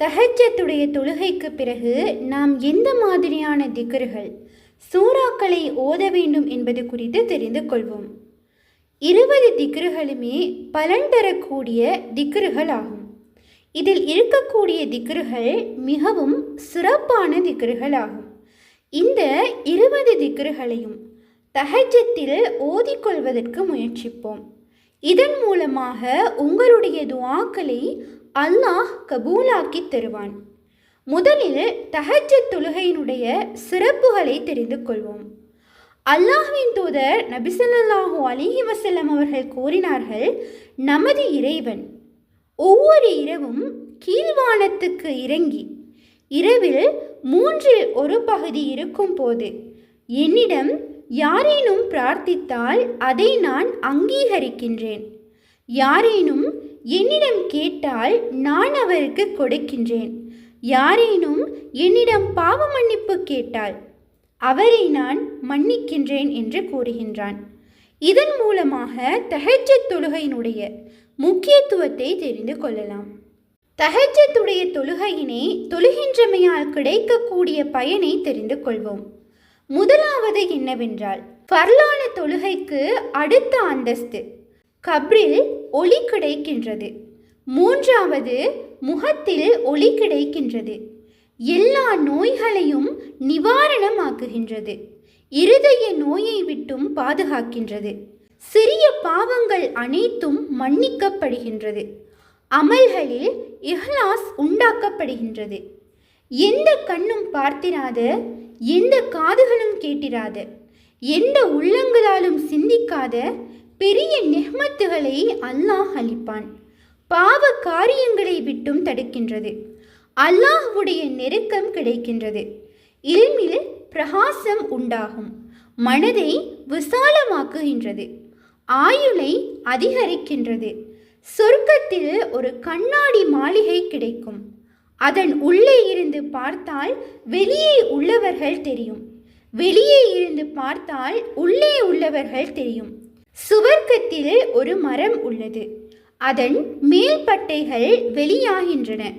தஹஜத்துடைய தொழுகைக்கு பிறகு நாம் எந்த மாதிரியான திகர்கள் சூறாக்களை ஓத வேண்டும் என்பது குறித்து தெரிந்து கொள்வோம். இருபது திக்ருகளுமே பலன் தரக்கூடிய திக்ருகள் ஆகும் இதில் இருக்கக்கூடிய திக்ருகள் மிகவும் சிறப்பான திக்ருகள் ஆகும் இந்த இருபது திக்ருகளையும் தஹஜத்தில் ஓதிக்கொள்வதற்கு முயற்சிப்போம். இதன் மூலமாக உங்களுடைய துவாக்களை அல்லாஹ் கபூலாக்கி தருவான். முதலில் தஹஜத் தொழுகையினுடைய சிறப்புகளை தெரிந்து கொள்வோம். அல்லாஹ்வின் தூதர் நபிசல்லாஹூ அலிஹி வசல்லம் அவர்கள் கூறினார்கள் நமது இறைவன் ஒவ்வொரு இரவும் கீழ்வானத்துக்கு இறங்கி இரவில் மூன்றில் ஒரு பகுதி இருக்கும் போது என்னிடம் யாரேனும் பிரார்த்தித்தால் அதை நான் அங்கீகரிக்கின்றேன். யாரேனும் என்னிடம் கேட்டால் நான் அவருக்கு கொடுக்கின்றேன். யாரேனும் என்னிடம் பாவ மன்னிப்பு கேட்டால் அவரை நான் மன்னிக்கின்றேன் என்று கூறுகின்றான். இதன் மூலமாக தஹஜத் தொழுகையினுடைய முக்கியத்துவத்தை தெரிந்து கொள்ளலாம். தஹஜத்துடைய தொழுகையினை தொழுகின்றமையால் கிடைக்கக்கூடிய பயனை தெரிந்து கொள்வோம். முதலாவது என்னவென்றால் பர்லான தொழுகைக்கு அடுத்த அந்தஸ்து. கபரில் ஒளி கிடைக்கின்றது. மூன்றாவது முகத்தில் ஒளி கிடைக்கின்றது. எல்லா நோய்களையும் நிவாரணமாக்குகின்றது. இருதய நோயை விட்டும் பாதுகாக்கின்றது. சிறிய பாவங்கள் அனைத்தும் மன்னிக்கப்படுகின்றது. அமல்களில் இஹ்லாஸ் உண்டாக்கப்படுகின்றது. எந்த கண்ணும் பார்த்திராத எந்த காதுகளும் கேட்டிராத எந்த உள்ளங்களாலும் சிந்திக்காத பெரிய நெஹ்மத்துகளை அல்லாஹ் அளிப்பான் பாவ காரியங்களை விட்டும் தடுக்கின்றது. அல்லாஹுடைய நெருக்கம் கிடைக்கின்றது. இல்மில் பிரகாசம் உண்டாகும். மனதை விசாலமாக்குகின்றது. ஆயுளை அதிகரிக்கின்றது. சொர்க்கத்தில் ஒரு கண்ணாடி மாளிகை கிடைக்கும். அதன் உள்ளே இருந்து பார்த்தால் வெளியே உள்ளவர்கள் தெரியும். வெளியே இருந்து பார்த்தால் உள்ளே உள்ளவர்கள் தெரியும். சுவர்க்கத்தில் ஒரு மரம் உள்ளது. அதன் மேல் பட்டைகள் வெளியாகின்றன.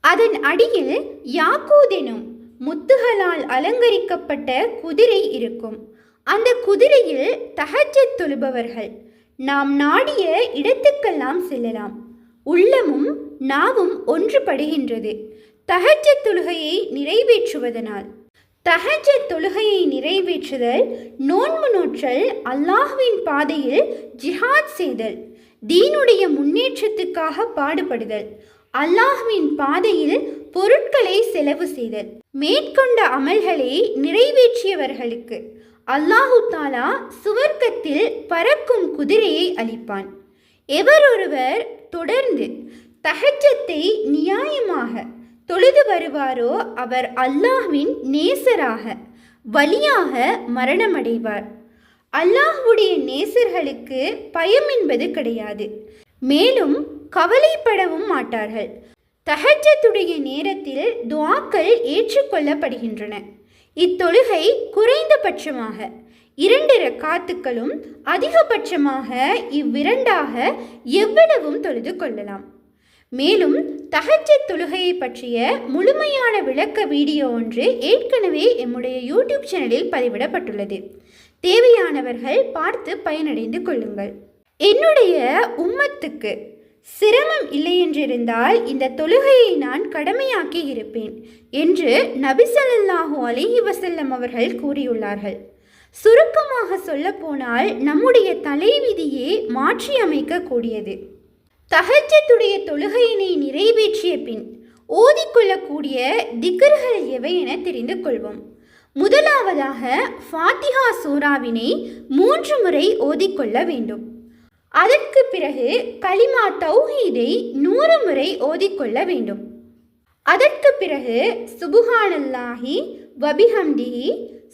அதன் அடியில் யாக்கூதெனும் முத்துகளால் அலங்கரிக்கப்பட்ட குதிரை இருக்கும். அந்த குதிரையில் தஹஜத் தொழுபவர்கள். நாம் நாடிய இடத்துக்கெல்லாம் செல்லலாம். உள்ளமும் நாவும் ஒன்றுபடுகின்றது. தஹஜத் தொழுகையை நிறைவேற்றுவதனால். தஹஜத் தொழுகையை நிறைவேற்றுதல் நோன்பு நோற்றல் அல்லாஹ்வின் பாதையில் ஜிஹாத் செய்தல் தீனுடைய முன்னேற்றத்துக்காக பாடுபடுதல் அல்லாஹ்வின் பாதையில் பொருட்களை செலவு செய்தல் மேற்கொண்ட அமல்களை நிறைவேற்றியவர்களுக்கு அல்லாஹு தாலா சுவர்க்கத்தில் பறக்கும் குதிரையை அளிப்பான். எவரொருவர் தொடர்ந்து தகச்சத்தை நியாயமாக தொழுது வருவாரோ அவர் அல்லாஹ்வின் நேசராக வலியாக மரணமடைவார். அல்லாஹ்வுடைய நேசர்களுக்கு பயம் என்பது கிடையாது. மேலும் கவலைப்படவும் மாட்டார்கள். தஹஜத்துடைய நேரத்தில் துவாக்கள் ஏற்றுக்கொள்ளப்படுகின்றன. இத்தொழுகை குறைந்தபட்சமாக இரண்டு ரக்காத்துக்களும் அதிகபட்சமாக இவ்விரண்டாக எவ்வளவும் தொழுது கொள்ளலாம். மேலும் தஹஜத் தொழுகையை பற்றிய முழுமையான விளக்க வீடியோ ஒன்று ஏற்கனவே எம்முடைய யூடியூப் சேனலில் பதிவிடப்பட்டுள்ளது. தேவையானவர்கள் பார்த்து பயனடைந்து கொள்ளுங்கள். என்னுடைய உம்மத்துக்கு சிரமம் இல்லையென்றிருந்தால் இந்த தொழுகையை நான் கடமையாக்கி இருப்பேன் என்று நபிசல்லாஹூ அலிஹி வசல்லம் அவர்கள் கூறியுள்ளார்கள். சுருக்கமாக சொல்லப்போனால் நம்முடைய தலைவிதியே மாற்றியமைக்கக்கூடியது. அமைக்கக்கூடியது தொழுகையினை நிறைவேற்றிய பின் ஓதிக்கொள்ளக்கூடிய திகர்கள் எவை என தெரிந்து கொள்வோம். முதலாவதாக ஃபாத்திஹா சூராவினை மூன்று முறை ஓதிக்கொள்ள வேண்டும். அதற்கு பிறகு கலிமா தௌஹீதை நூறு முறை ஓதிக்கொள்ள வேண்டும். அதற்கு பிறகு சுபுஹானல்லாஹி வபிஹம்திஹி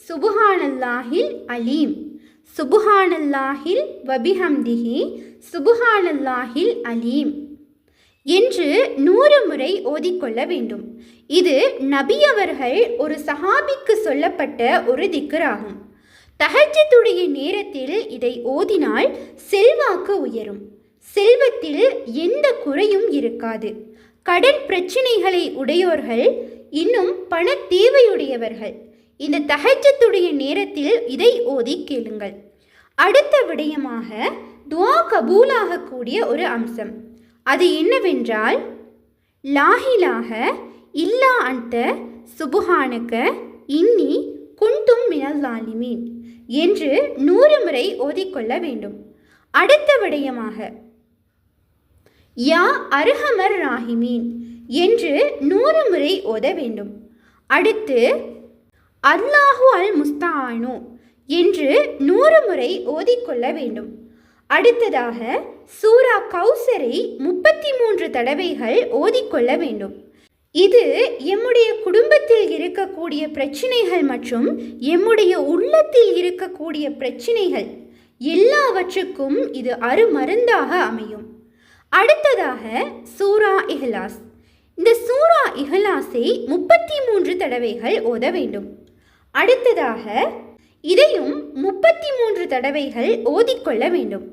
சுபுஹானல்லாஹில் அலீம். சுபுஹானல்லாஹில் வபிஹம்திஹி சுபுஹானல்லாஹில் அலீம். என்று நூறு முறை ஓதிக்கொள்ள வேண்டும். இது நபி அவர்கள் ஒரு சஹாபிக்கு சொல்லப்பட்ட ஒரு திக்கராகும் தஹஜத்துடைய நேரத்தில் இதை ஓதினால் செல்வாக்கு உயரும். செல்வத்தில் எந்த குறையும் இருக்காது. கடன் பிரச்சனைகளை உடையோர்கள் இன்னும் பண தேவையுடையவர்கள் இந்த தஹஜத்துடைய நேரத்தில் இதை ஓதி கேளுங்கள். அடுத்த விடயமாக துவா கபூலாகக்கூடிய ஒரு அம்சம். அது என்னவென்றால் லாஹிலாக இல்லா அந்த சுபுகானுக்க இன்னி குண்டும் மினல்லாலிமீன் என்று நூறு முறை ஓதிக்கொள்ள வேண்டும். அடுத்த விடயமாக யா அருகமர் ராஹிமீன் என்று நூறு முறை ஓத வேண்டும். அடுத்து அல்லாஹு அல் முஸ்தானு என்று நூறு முறை ஓதிக்கொள்ள வேண்டும். அடுத்ததாக சூரா கௌசரை முப்பத்தி மூன்று தடவைகள் ஓதிக்கொள்ள வேண்டும். இது எம்முடைய குடும்பத்தில் இருக்கக்கூடிய பிரச்சினைகள் மற்றும் எம்முடைய உள்ளத்தில் இருக்கக்கூடிய பிரச்சினைகள் எல்லாவற்றுக்கும் இது அருமருந்தாக அமையும். அடுத்ததாக சூரா இஹ்லாஸ். இந்த சூரா இஹ்லாஸை முப்பத்தி மூன்று தடவைகள் ஓத வேண்டும். அடுத்ததாக இதையும் முப்பத்தி மூன்று தடவைகள் ஓதிக்கொள்ள வேண்டும்.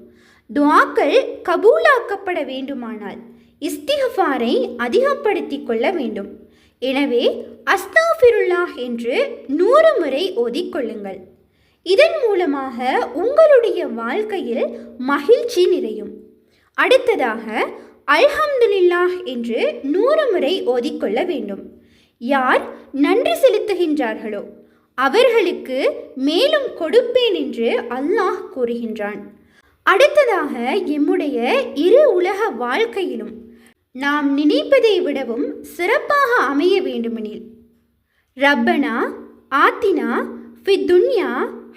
துவாக்கள் கபூலாக்கப்பட வேண்டுமானால் இஸ்திகஃபாரை அதிகப்படுத்தி கொள்ள வேண்டும். எனவே அஸ்தாஃபிருல்லாஹ் என்று நூறு முறை ஓதிக்கொள்ளுங்கள் இதன் மூலமாக உங்களுடைய வாழ்க்கையில் மகிழ்ச்சி நிறையும். அடுத்ததாக அல்ஹம்துலில்லாஹ் என்று நூறு முறை ஓதிக்கொள்ள வேண்டும். யார் நன்றி செலுத்துகின்றார்களோ அவர்களுக்கு மேலும் கொடுப்பேன் என்று அல்லாஹ் கூறுகின்றான். அடுத்ததாக எம்முடைய இரு உலக வாழ்க்கையிலும் நாம் நினைப்பதை விடவும் சிறப்பாக அமைய வேண்டுமெனில் ரப்பனா ஆத்தினா ஃபி துன்யா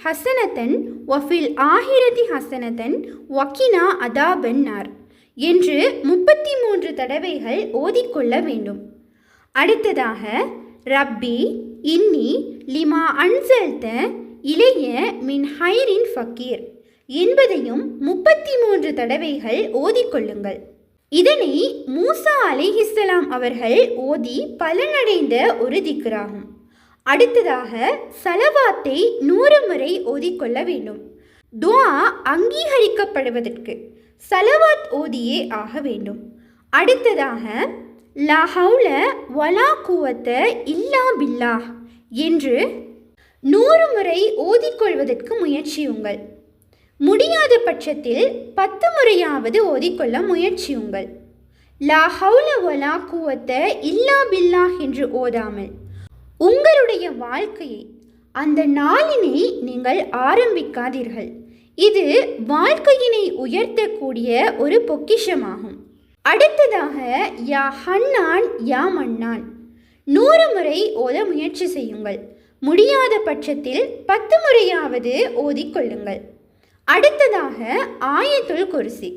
ஹசனத்தன் ஒஃபில் ஆஹிரதி ஹசனத்தன் ஒக்கினா அதாபன்னார் என்று முப்பத்தி மூன்று தடவைகள் ஓதிக்கொள்ள வேண்டும். அடுத்ததாக ரப்பி இன்னி லிமா அன்சல்த இளைய மின் ஹைரின் ஃபக்கீர். என்பதையும் முப்பத்தி மூன்று தடவைகள் ஓதிக்கொள்ளுங்கள் இதனை மூசா அலிஹிஸ்லாம் அவர்கள் ஓதி பலனடைந்த ஒரு திக்ராகும். அடுத்ததாக சலவாத்தை நூறு முறை ஓதிக்கொள்ள வேண்டும். துவா அங்கீகரிக்கப்படுவதற்கு சலவாத் ஓதியே ஆக வேண்டும். அடுத்ததாக லஹவுல வலா குவத்த இல்லா பில்லாஹ். என்று நூறு முறை ஓதிக்கொள்வதற்கு முயற்சியுங்கள். முடியாத பட்சத்தில் பத்து முறையாவது ஓதிக்கொள்ள முயற்சியுங்கள். லா ஹவுல வலா குவத்த இல்லா பில்லா என்று ஓதாமல் உங்களுடைய வாழ்க்கையை அந்த நாளினை நீங்கள் ஆரம்பிக்காதீர்கள். இது வாழ்க்கையினை உயர்த்தக்கூடிய ஒரு பொக்கிஷமாகும். அடுத்ததாக யா ஹன்னான் யா மன்னான். நூறு முறை ஓத கொள்ளுங்கள் முடியாத பட்சத்தில் பத்து முறையாவது ஓதிக்கொள்ளுங்கள். அடுத்ததாக ஆயத்துல் குருசி.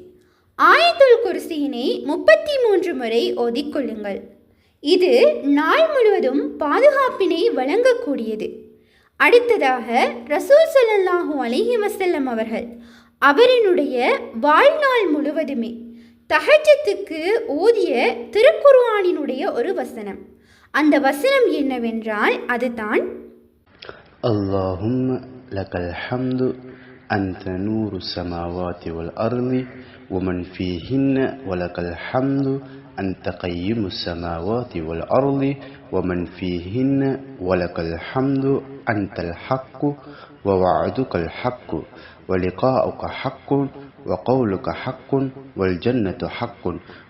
ஆயத்துல் குருசியினை முப்பத்தி மூன்று முறை ஓதிக்கொள்ளுங்கள். இது நாள் முழுவதும் பாதுகாப்பினை வழங்கக்கூடியது. அடுத்ததாக ரசூல் ஸல்லல்லாஹு அலிஹி வசல்லம் அவர்கள் அவரினுடைய வாழ்நாள் முழுவதுமே தகஜத்துக்கு ஓதிய திருக்குர்ஆனினுடைய ஒரு வசனம். அந்த வசனம் என்னவென்றால் அதுதான் اللهم لك الحمد أنت نور السماوات والأرض ومن فيهن ولك الحمد أنت قيم السماوات والأرض ومن فيهن ولك الحمد أنت الحق ووعدك الحق ولقاؤك حق وقولك حق والجنة حق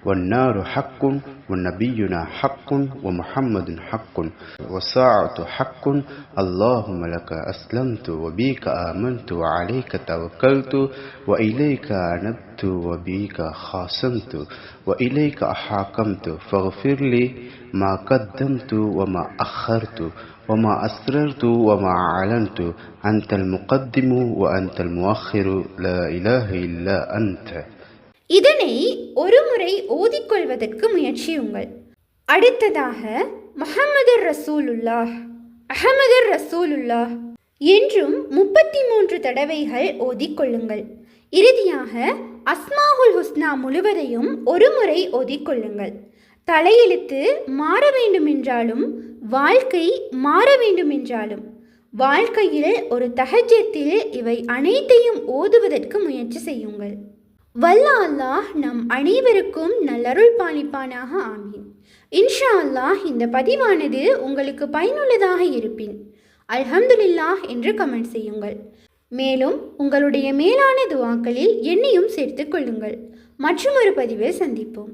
والنار حق ونبينا حق ومحمد حق والساعة حق. اللهم لك أسلمت وبك آمنت وعليك توكلت وإليك أنبت وبك خاصمت وإليك أحاكمت فاغفر لي ما قدمت وما أخرت. وما أسررت وما أعلنت أنت المقدم وأنت المؤخر لا إله إلا أنت இதனை ஒரு முறை ஓதிக்கொள்வதற்கு முயற்சியுங்கள் அடுத்ததாக முஹம்மது ரசூலுல்லாஹ் அஹமது ரசூலுல்லாஹ் என்றும் முப்பத்தி மூன்று தடவைகள் ஓதிக்கொள்ளுங்கள் இறுதியாக அஸ்மாஹுல் ஹுஸ்னா முழுவதையும் ஒரு முறை ஓதிக்கொள்ளுங்கள் தலையெழுத்து மாற வேண்டுமென்றாலும் வாழ்க்கை மாற வேண்டுமென்றாலும் வாழ்க்கையில் ஒரு தகஜத்தில் இவை அனைத்தையும் ஓதுவதற்கு முயற்சி செய்யுங்கள். வல்ல அல்லாஹ் நம் அனைவருக்கும் நல்லருள் பாலிப்பானாக ஆமீன். இன்ஷா அல்லாஹ் இந்த பதிவானது உங்களுக்கு பயனுள்ளதாக இருப்பின் அல்ஹம்துலில்லாஹ் என்று கமெண்ட் செய்யுங்கள். மேலும் உங்களுடைய மேலான துவாக்களில் என்னையும் சேர்த்து கொள்ளுங்கள். மற்றும் ஒரு பதிவில் சந்திப்போம்.